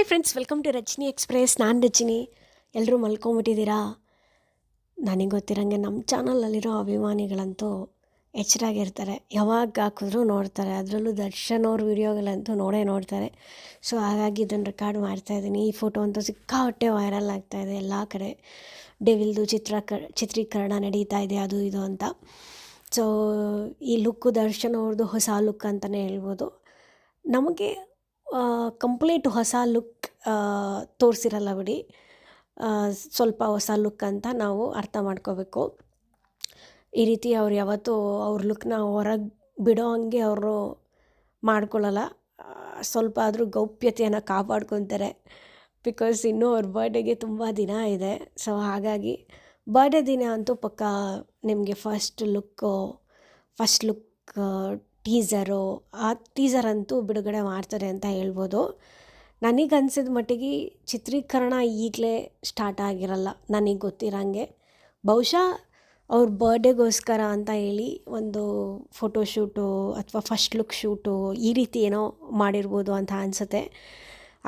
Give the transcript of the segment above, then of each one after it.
Hi friends welcome to Rajani express ನಾನು ರಜನಿ. ಎಲ್ಲರೂ ಮಲ್ಕೊಂಬಿಟ್ಟಿದ್ದೀರಾ? ನನಗೆ ಗೊತ್ತಿರೋಂಗೆ ನಮ್ಮ ಚಾನಲಲ್ಲಿರೋ ಅಭಿಮಾನಿಗಳಂತೂ ಎಚ್ಚರಾಗಿರ್ತಾರೆ. ಯಾವಾಗ ಹಾಕಿದ್ರೂ ನೋಡ್ತಾರೆ. ಅದರಲ್ಲೂ ದರ್ಶನ್ ಅವ್ರ ವೀಡಿಯೋಗಳಂತೂ ನೋಡೇ ನೋಡ್ತಾರೆ. ಸೊ ಹಾಗಾಗಿ ಇದನ್ನು ರೆಕಾರ್ಡ್ ಮಾಡ್ತಾಯಿದ್ದೀನಿ ಈ ಫೋಟೋ ಅಂತೂ ಸಿಕ್ಕಾಪಟ್ಟೆ ವೈರಲ್ ಆಗ್ತಾಯಿದೆ ಎಲ್ಲ ಕಡೆ. ಡೆವಿಲ್ದು ಚಿತ್ರ ಚಿತ್ರೀಕರಣ ನಡೀತಾ ಇದೆ, ಅದು ಇದು ಅಂತ. ಸೊ ಈ ಲುಕ್ಕು ದರ್ಶನ್ ಅವ್ರದ್ದು ಹೊಸ ಲುಕ್ ಅಂತಲೇ ಹೇಳ್ಬೋದು. ನಮಗೆ ಕಂಪ್ಲೀಟ್ ಹೊಸ ಲುಕ್ ತೋರಿಸಿರಲ್ಲ ಬಿಡಿ. ಸ್ವಲ್ಪ ಹೊಸ ಲುಕ್ ಅಂತ ನಾವು ಅರ್ಥ ಮಾಡ್ಕೋಬೇಕು. ಈ ರೀತಿ ಅವ್ರು ಯಾವತ್ತೂ ಅವ್ರ ಲುಕ್ನ ಹೊರಗೆ ಬಿಡೋ ಹಂಗೆ ಅವರು ಮಾಡ್ಕೊಳ್ಳಲ್ಲ. ಸ್ವಲ್ಪ ಆದರೂ ಗೌಪ್ಯತೆಯನ್ನು ಕಾಪಾಡ್ಕೊತಾರೆ. ಬಿಕಾಸ್ ಇನ್ನೂ ಅವ್ರ ಬರ್ಡೇಗೆ ತುಂಬ ದಿನ ಇದೆ. ಸೊ ಹಾಗಾಗಿ ಬರ್ಡೇ ದಿನ ಅಂತೂ ಪಕ್ಕ ನಿಮಗೆ first look first look teaser, ಆ ಟೀಸರ್ ಅಂತೂ ಬಿಡುಗಡೆ ಮಾಡ್ತಾರೆ ಅಂತ ಹೇಳ್ಬೋದು. ನನಗೆ ಅನ್ಸಿದ ಮಟ್ಟಿಗೆ ಚಿತ್ರೀಕರಣ ಈಗಲೇ ಸ್ಟಾರ್ಟ್ ಆಗಿರಲ್ಲ, ನನಗೆ ಗೊತ್ತಿರೋಂಗೆ. ಬಹುಶಃ ಅವ್ರ ಬರ್ಡೇಗೋಸ್ಕರ ಅಂತ ಹೇಳಿ ಒಂದು ಫೋಟೋಶೂಟು ಅಥವಾ ಫಸ್ಟ್ ಲುಕ್ ಶೂಟು ಈ ರೀತಿ ಏನೋ ಮಾಡಿರ್ಬೋದು ಅಂತ ಅನಿಸುತ್ತೆ.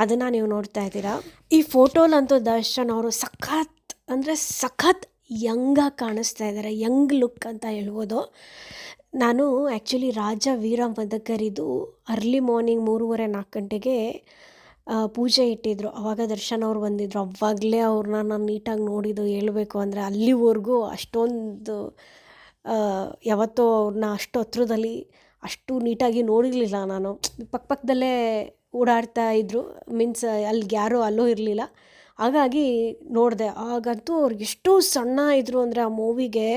ಅದನ್ನು ನೀವು ನೋಡ್ತಾ ಇದ್ದೀರಾ? ಈ ಫೋಟೋಲಂತೂ ದರ್ಶನ್ ಅವರು ಸಖತ್, ಅಂದರೆ ಸಖತ್ ಯಂಗಾಗಿ ಕಾಣಿಸ್ತಾ ಇದ್ದಾರೆ, ಯಂಗ್ ಲುಕ್ ಅಂತ ಹೇಳ್ಬೋದು. ನಾನು ಆ್ಯಕ್ಚುಲಿ ರಾಜ ವೀರ ಮದಕರಿದು ಅರ್ಲಿ ಮಾರ್ನಿಂಗ್ ಮೂರುವರೆ ನಾಲ್ಕು ಗಂಟೆಗೆ ಪೂಜೆ ಇಟ್ಟಿದ್ರು. ಅವಾಗ ದರ್ಶನ್ ಅವ್ರು ಬಂದಿದ್ರು. ಅವಾಗಲೇ ಅವ್ರನ್ನ ನಾನು ನೀಟಾಗಿ ನೋಡಿದ್ದು, ಹೇಳಬೇಕು ಅಂದರೆ ಅಲ್ಲಿವರೆಗೂ ಅಷ್ಟೊಂದು ಯಾವತ್ತೋ ಅವ್ರನ್ನ ಅಷ್ಟು ಹತ್ರದಲ್ಲಿ ಅಷ್ಟು ನೀಟಾಗಿ ನೋಡಿರಲಿಲ್ಲ ನಾನು. ಪಕ್ಕ ಪಕ್ಕದಲ್ಲೇ ಓಡಾಡ್ತಾ ಇದ್ದರು ಮೀನ್ಸ್ ಅಲ್ಲಿಗೆ ಯಾರೂ ಅಲ್ಲೂ ಇರಲಿಲ್ಲ. ಹಾಗಾಗಿ ನೋಡಿದೆ. ಆಗಂತೂ ಅವ್ರಿಗೆ ಎಷ್ಟು ಸಣ್ಣ ಇದ್ದರು ಅಂದರೆ ಆ ಮೂವಿಗೆ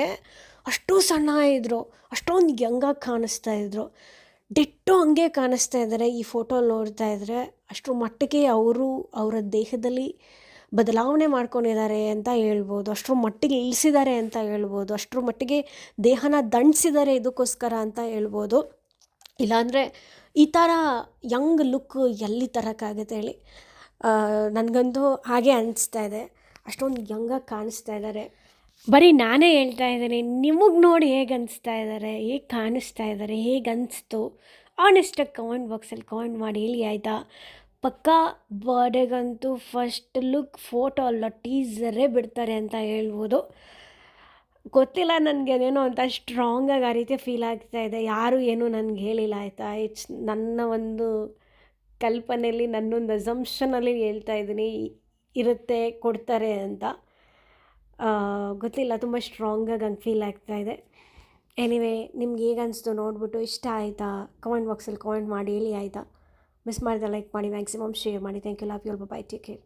ಅಷ್ಟು ಸಣ್ಣ ಇದ್ದರು ಅಷ್ಟೊಂದು ಯಂಗಾಗಿ ಕಾಣಿಸ್ತಾ ಇದ್ದರು ಡಿಟ್ಟು ಹಂಗೆ ಕಾಣಿಸ್ತಾ ಇದ್ದಾರೆ ಈ ಫೋಟೋ ನೋಡ್ತಾ ಇದ್ದರೆ ಅಷ್ಟರ ಮಟ್ಟಿಗೆ ಅವರು ಅವರ ದೇಹದಲ್ಲಿ ಬದಲಾವಣೆ ಮಾಡ್ಕೊಂಡಿದ್ದಾರೆ ಅಂತ ಹೇಳ್ಬೋದು. ಅಷ್ಟರ ಮಟ್ಟಿಗೆ ಇಳಿಸಿದ್ದಾರೆ ಅಂತ ಹೇಳ್ಬೋದು. ಅಷ್ಟರ ಮಟ್ಟಿಗೆ ದೇಹನ ದಂಡಿಸಿದ್ದಾರೆ ಇದಕ್ಕೋಸ್ಕರ ಅಂತ ಹೇಳ್ಬೋದು. ಇಲ್ಲಾಂದರೆ ಈ ಥರ ಯಂಗ್ ಲುಕ್ ಎಲ್ಲಿ ತರೋಕ್ಕಾಗುತ್ತೆ ಹೇಳಿ. ನನಗಂತೂ ಹಾಗೆ ಅನಿಸ್ತಾ ಇದೆ. ಅಷ್ಟೊಂದು ಯಂಗಾಗಿ ಕಾಣಿಸ್ತಾ ಇದ್ದಾರೆ ಬರೀ ನಾನೇ ಹೇಳ್ತಾ ಇದ್ದೀನಿ, ನಿಮಗೆ ನೋಡಿ ಹೇಗೆ ಅನಿಸ್ತಾ ಇದ್ದಾರೆ ಹೇಗೆ ಕಾಣಿಸ್ತಾ ಇದ್ದಾರೆ ಹೇಗೆ ಅನಿಸ್ತು? ಆನೆಸ್ಟಾಗಿ ಕಮೆಂಟ್ ಬಾಕ್ಸಲ್ಲಿ ಕಮೆಂಟ್ ಮಾಡಿ, ಹೇಳಿ ಆಯಿತಾ? ಪಕ್ಕಾ ಬರ್ಡೇಗಂತೂ ಫಸ್ಟ್ ಲುಕ್ ಫೋಟೋ ಅಲ್ಲ ಟೀಸರೇ ಬಿಡ್ತಾರೆ ಅಂತ ಹೇಳ್ಬೋದು. ಗೊತ್ತಿಲ್ಲ ನನಗೆ ಅದೇನೋ ಅಂತ ಸ್ಟ್ರಾಂಗಾಗಿ ಆ ರೀತಿ ಫೀಲ್ ಆಗ್ತಾ ಇದೆ, ಯಾರೂ ಏನೂ ನನಗೆ ಹೇಳಿಲ್ಲ, ಆಯಿತಾ? ಇಟ್ಸ್ ನನ್ನ ಒಂದು ಕಲ್ಪನೆಯಲ್ಲಿ ನನ್ನೊಂದು ಅಸಂಪ್ಷನಲ್ಲಿ ಹೇಳ್ತಾ ಇದ್ದೀನಿ, ಇರುತ್ತೆ, ಕೊಡ್ತಾರೆ ಅಂತ. ಗೊತ್ತಿಲ್ಲ, ತುಂಬ ಸ್ಟ್ರಾಂಗಾಗಿ ಹಂಗೆ ಫೀಲ್ ಆಗ್ತಾ ಇದೆ. ಎನಿವೆ ನಿಮ್ಗೆ ಹೇಗೆ ಅನಿಸ್ತು ನೋಡ್ಬಿಟ್ಟು, ಇಷ್ಟ ಆಯಿತಾ? ಕಮೆಂಟ್ ಬಾಕ್ಸಲ್ಲಿ ಕಮೆಂಟ್ ಮಾಡಿ, ಹೇಳಿ ಆಯಿತಾ? ಮಿಸ್ ಮಾಡಿದ ಲೈಕ್ ಮಾಡಿ ಮ್ಯಾಕ್ಸಿಮಮ್ ಶೇರ್ ಮಾಡಿ. Thank you love you bye take care